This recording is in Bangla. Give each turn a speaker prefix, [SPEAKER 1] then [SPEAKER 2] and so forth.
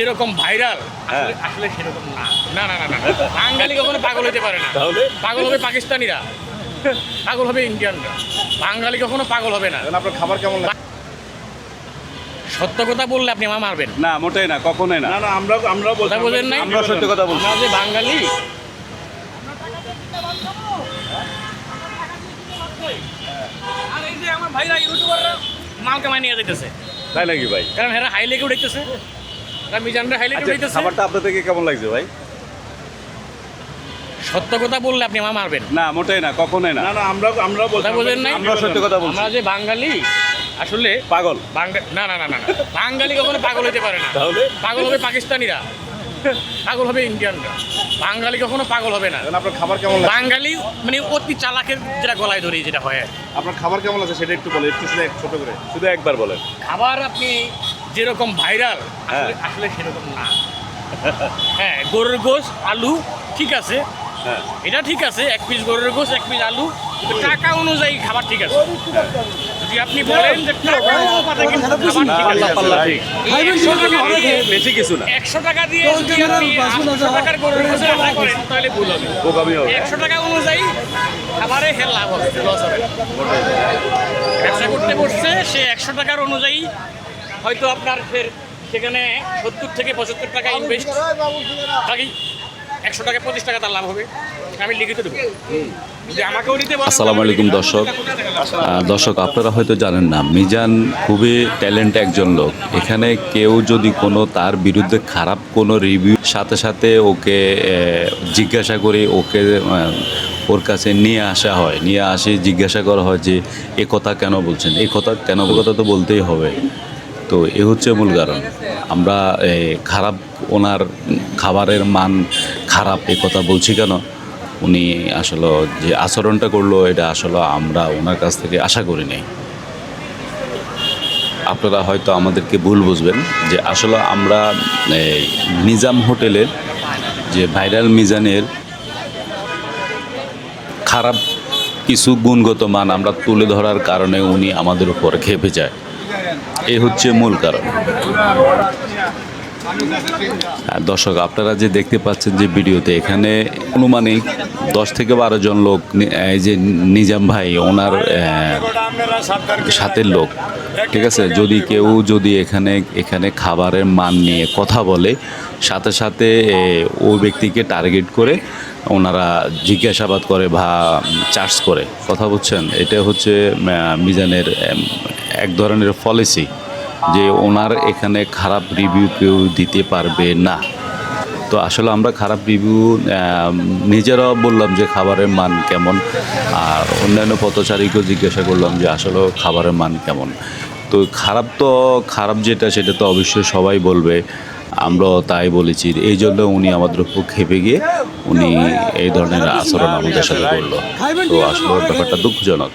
[SPEAKER 1] এরকম ভাইরাল
[SPEAKER 2] হ্যাঁ।
[SPEAKER 1] আসলে সেরকম না। না না না না বাঙালি কখনো পাগল হতে পারে না।
[SPEAKER 2] তাহলে?
[SPEAKER 1] পাগল হবে পাকিস্তানিরা। পাগল হবে ইন্ডিয়ানরা। বাঙালি কখনো পাগল হবে না।
[SPEAKER 2] আপনার খাবার কেমন লাগে?
[SPEAKER 1] সত্য কথা বললে আপনি আমার মারবেন।
[SPEAKER 2] না মোটেই না কখনোই না।
[SPEAKER 3] না না আমরা আমরাও বলছি
[SPEAKER 1] কথা বোঝেন নাই?
[SPEAKER 2] আমরা সত্যি কথা বলছি।
[SPEAKER 1] আমরা যে বাঙালি আর এই যে আমার ভাইরা ইউটিউবাররা মাল কামাই নিয়ে যেতেছে
[SPEAKER 2] তাই নাকি ভাই?
[SPEAKER 1] কারণ এরা হাই লেগে উঠেছে এরা মিজানরা
[SPEAKER 2] আচ্ছা খাবারটা আপনার কেমন লাগছে ভাই?
[SPEAKER 1] সত্য কথা বললে আপনি আমার মারবেন।
[SPEAKER 2] না মোটেই না কখনোই না।
[SPEAKER 3] না না আমরাও আমরাও বলছি
[SPEAKER 1] নাই?
[SPEAKER 2] আমরা সত্যি কথা বলছি।
[SPEAKER 1] আমরা যে বাঙালি আসলে
[SPEAKER 2] পাগল।
[SPEAKER 1] না না না না না। বাঙালি কখনো পাগল হতে পারে না।
[SPEAKER 2] তাহলে?
[SPEAKER 1] পাগল হবে পাকিস্তানিরা। পাগল হবে ইন্ডিয়ানরা। বাঙালি কখনো পাগল হবে না।
[SPEAKER 3] আপনার খাবার কেমন
[SPEAKER 1] বাঙালি মানে অতি চালাকের যেটা গলায় ধরি যেটা হয়
[SPEAKER 3] আপনার খাবার কেমন আছে সেটা একটু বলে একটু শুধু ছোট করে।
[SPEAKER 2] শুধু একবার বলেন।
[SPEAKER 1] খাবার আপনি যেরকম ভাইরাল
[SPEAKER 2] হ্যাঁ।
[SPEAKER 1] আসলে আসলে সেরকম না। হ্যাঁ গরুর গোশ আলু ঠিক আছে।
[SPEAKER 2] হ্যাঁ।
[SPEAKER 1] এটা ঠিক আছে এক পিস গরুর গোশ এক পিস আলু। টাকা অনুযায়ী খাবার ঠিক আছে। যদি আপনি বলেন যে টাকা অনুপাতে কিন্তু খাবার ঠিক আছে। একশো টাকা দিয়ে
[SPEAKER 2] বেশি কিছু না।
[SPEAKER 1] একশো টাকা দিয়ে যদি আপনি আটশো টাকার গরুর গোশে আশা করেন তাহলে ভুল হবে। একশো টাকা অনুযায়ী খাবারে হের লাভ হবে লস হবে। ব্যবসা করতে বসছে সে একশো টাকার অনুযায়ী হয়তো আপনার ফের সেখানে সত্তর থেকে পঁচাত্তর টাকা ইনভেস্ট বাকি একশো টাকা পঁচিশ টাকা তার লাভ হবে। আমি লিখিত দেবো।
[SPEAKER 4] আসসালামু আলাইকুম দর্শক। দর্শক আপনারা হয়তো জানেন না মিজান খুবই ট্যালেন্ট একজন লোক। এখানে কেউ যদি কোনো তার বিরুদ্ধে খারাপ কোনো রিভিউ সাথে সাথে ওকে জিজ্ঞাসা করে ওকে ওর কাছে নিয়ে আসা হয়। নিয়ে আসে জিজ্ঞাসা করা হয় যে এ কথা কেন বলছেন? এই কথা কেন কথা তো বলতেই হবে। তো এ হচ্ছে মূল কারণ। আমরা খারাপ ওনার খাবারের মান খারাপ, এ কথা বলছি কেন? উনি আসলে যে আচরণটা করল, এটা আসলে আমরা ওনার কাছ থেকে আশা করি নাই। আপনারা হয়তো আমাদেরকে ভুল বুঝবেন যে আসলে আমরা নিজাম হোটেলের যে ভাইরাল মিজানের খারাপ কিছু গুণগত মান আমরা তুলে ধরার কারণে উনি আমাদের উপর খেপে যায়। এই হচ্ছে মূল কারণ। দর্শক, আপনারা যে দেখতে পাচ্ছেন যে ভিডিওতে, এখানে অনুমানিক দশ থেকে বারো জন লোক এই যে নিজাম ভাই, ওনার সাথের লোক, ঠিক আছে? যদি কেউ যদি এখানে এখানে খাবারের মান নিয়ে কথা বলে, সাথে সাথে ওই ব্যক্তিকে টার্গেট করে ওনারা জিজ্ঞাসাবাদ করে বা চার্জ করে। কথা বলছেন এটা হচ্ছে মিজানের এক ধরনের পলিসি যে ওনার এখানে খারাপ রিভিউ কেউ দিতে পারবে না। তো আসলে আমরা খারাপ রিভিউ নিজেরাও বললাম যে খাবারের মান কেমন। আর অন্যান্য পথচারীকেও জিজ্ঞাসা করলাম যে আসলে খাবারের মান কেমন। তো খারাপ তো, খারাপ যেটা সেটা তো অবশ্যই সবাই বলবে। আমরাও তাই বলেছি। এই জন্য উনি আমাদের উপর খেপে গিয়ে উনি এই ধরনের আচরণ আমাদের সাথে করল। তো আসলে ব্যাপারটা দুঃখজনক।